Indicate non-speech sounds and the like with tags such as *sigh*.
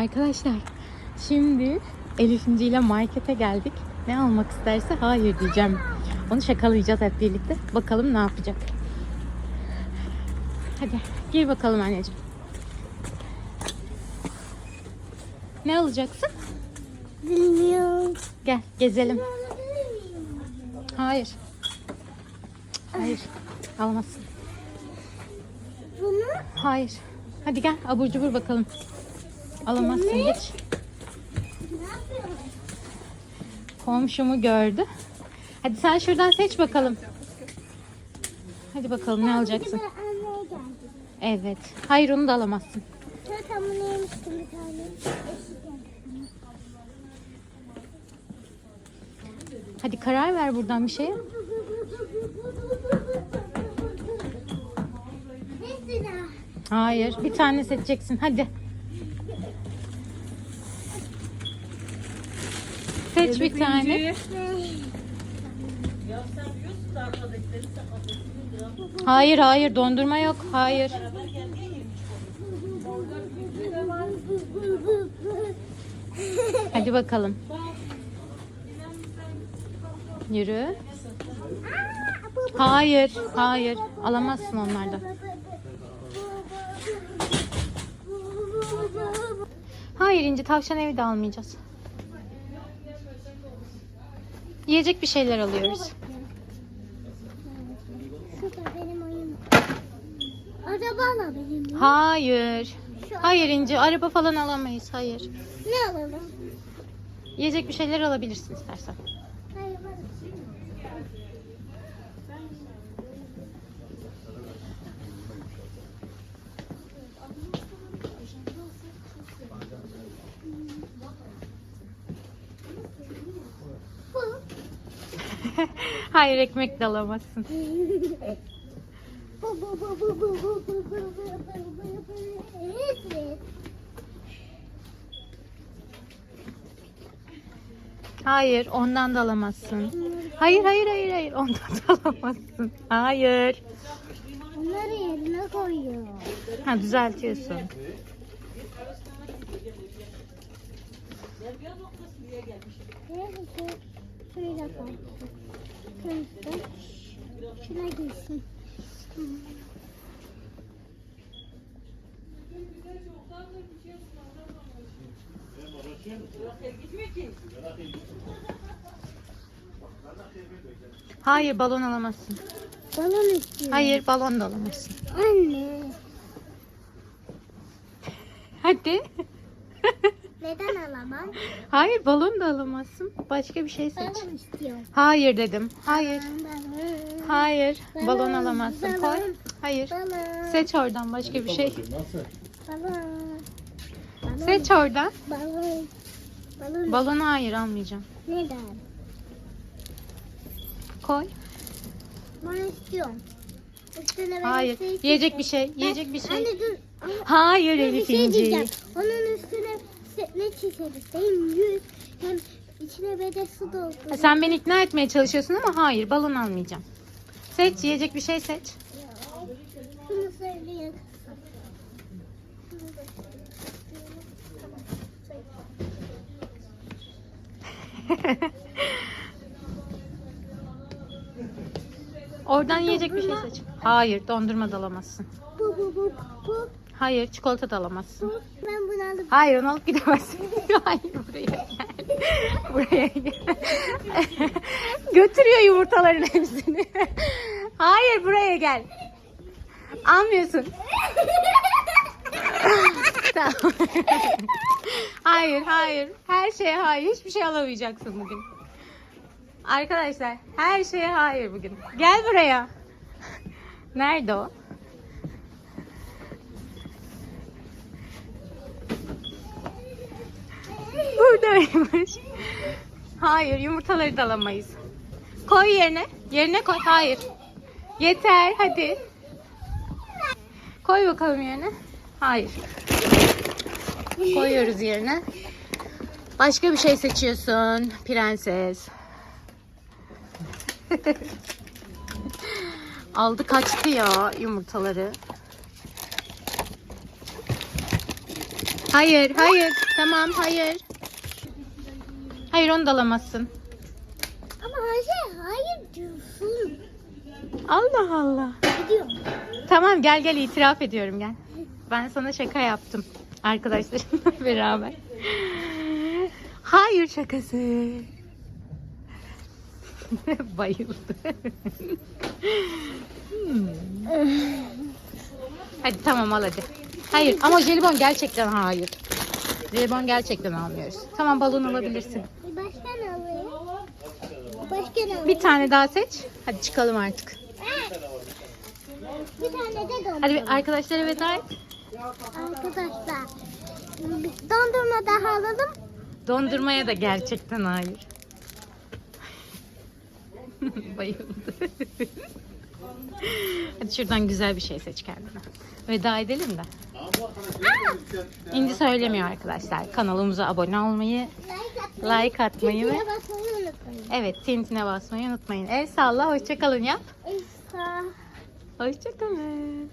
Arkadaşlar şimdi Elif ile markete geldik. Ne almak isterse hayır diyeceğim. Onu şakalayacağız hep birlikte. Bakalım ne yapacak. Hadi gir bakalım anneciğim. Ne alacaksın? Bilmiyorum. Gel gezelim. Hayır. Hayır. Almazsın. Bunu Hayır. Hadi gel abur cubur bakalım. Alamazsın geç. Komşumu gördü. Hadi sen şuradan seç bakalım. Hadi bakalım ne alacaksın? Evet. Hayır onu da alamazsın. Hadi karar ver buradan bir şeye. Hayır. Bir tane seçeceksin. Hadi. Seç bir tane. Hayır hayır dondurma yok. Hayır. Hadi bakalım. Yürü. Hayır, hayır. Alamazsın onlardan. Hayır İnci tavşan evi de almayacağız. Yiyecek bir şeyler alıyoruz. Araba alabilir miyim? Hayır. Hayır İnci araba falan alamayız. Hayır. Ne alalım? Yiyecek bir şeyler alabilirsin istersen. Hayır ekmek de alamazsın. Hayır ondan da alamazsın. Hayır hayır hayır hayır ondan da alamazsın. Hayır. Bunları yerine koyuyor. Ha düzeltiyorsun. Şöyle koy. Kırmızı. Şuna gitsin. Hayır balon alamazsın. Balon istiyorum. Hayır balon da alamazsın. Anne. Hadi. *laughs* Neden alamam? Hayır balon da alamazsın. Başka bir şey seç. Balon istiyorum. Hayır dedim. Hayır. Balon. Hayır. Balon Balon, alamazsın. Koy. balon. Hayır. Balon. Seç oradan başka bir şey. Balon. Balon. Seç oradan. Balon. Balon. Balonu hayır almayacağım. Neden? Koy. Ben istiyorum. Üstüne ben Hayır. şey Yiyecek bir şey. Yiyecek bir şey. Anne dur. Hayır Elif şey. Onun üstüne se- ne çizeriz? Hem yüz hem içine de su doldur. Sen beni ikna etmeye çalışıyorsun ama hayır balon almayacağım. Seç yiyecek bir şey seç. Şunu söyleyin. *laughs* Oradan yiyecek bir şey seç. Hayır dondurma da alamazsın. Bu bu bu bu Hayır çikolata da alamazsın. Ben bunu alıp Hayır onu alıp gidemezsin. *laughs* Hayır buraya gel. Buraya gel. *laughs* Götürüyor yumurtaların hepsini. *laughs* Hayır buraya gel. Almıyorsun. Tamam. hayır hayır. Her şeye hayır. Hiçbir şey alamayacaksın bugün. Arkadaşlar her şeye hayır bugün. Gel buraya. Nerede o? Buradaymış. Hayır yumurtaları da alamayız. Koy yerine. Yerine koy. Hayır. Yeter hadi. Koy bakalım yerine. Hayır. Koyuyoruz yerine. Başka bir şey seçiyorsun prenses. *laughs* Aldı kaçtı ya yumurtaları. Hayır, hayır. Tamam, hayır. Hayır, onu da alamazsın. Ama Ayşe hayır diyorsun. Allah Allah. Gidiyorum. Tamam, gel gel itiraf ediyorum gel. Ben sana şaka yaptım. Arkadaşlarımla *laughs* beraber. Hayır şakası. *laughs* Bayıldı. Hmm. Hadi tamam al hadi. Hayır ama jelibon gerçekten hayır. Jelibon gerçekten almıyoruz. Tamam balon alabilirsin. Başka ne alayım? Başka ne alayım? Bir tane daha seç. Hadi çıkalım artık. Bir tane de dondurma. Hadi bir arkadaşlara veda et. Arkadaşlar. Dondurma daha alalım. Dondurmaya da gerçekten hayır. *laughs* Bayıldı. Hadi şuradan güzel bir şey seç kendine. Veda edelim de. İnci söylemiyor arkadaşlar. Kanalımıza abone olmayı, Like atmayı. ve evet tintine basmayı unutmayın. El salla, hoşçakalın yap. Hoşçakalın.